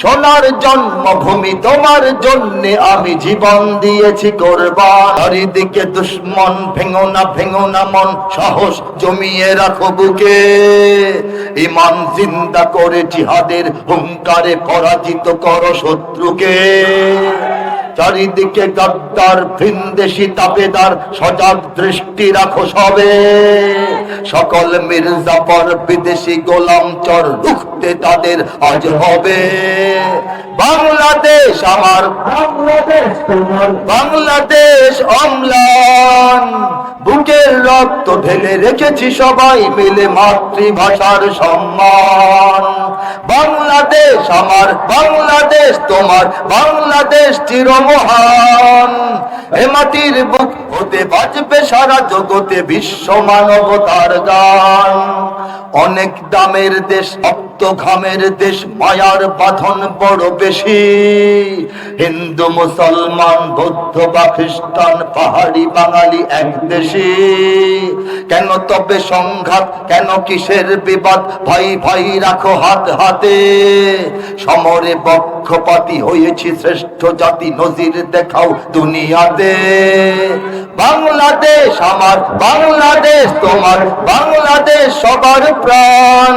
সোনার জন্মভূমি, তোমার জন্য আমি জীবন দিয়েছি কোরবান। চারিদিকে দুশ্মন, ভেঙো না ভেঙো না মন, সাহস জমিয়ে রাখো বুকে। ইমান জিন্দা করে জিহাদের হুঙ্কারে পরাজিত করো শত্রুকে। চারিদিকে গাদ্দার, ভিনদেশি তাপেদার, সজাগ দৃষ্টি রাখো সবে। সকল মির্জাপর বিদেশি গোলাম চর রুখতে তাদের আজ হবে। বাংলাদেশ আমার। বাংলাদেশ তোমার। বাংলাদেশ অম্লান। বুকের রক্ত ঢেলে রেখেছি সবাই মিলে মাতৃভাষার সম্মান। বাংলাদেশ আমার। বাংলাদেশ তোমার। বাংলাদেশ চিরমহান। এ মাটির বুক হতে বাজবে সারা জগতে বিশ্ব মানবতার গান। অনেক দামের দেশ অপ্ত ঘামের দেশ, মায়ার বাঁধন বড় বেশি। হিন্দু, মুসলমান, বৌদ্ধ বা খ্রিস্টান, পাহাড়ি বাঙালি এক দেশে। কেন তবে সংঘাত, কেন কিসের বিবাদ? ভাই ভাই রাখো হাত, হাতে। সমরে পক্ষপাতি হয়েছি শ্রেষ্ঠ জাতি, নজির দেখাও দুনিয়াতে। বাংলাদেশ আমার, বাংলাদেশ তোমার, বাংলাদেশ সবার প্রাণ।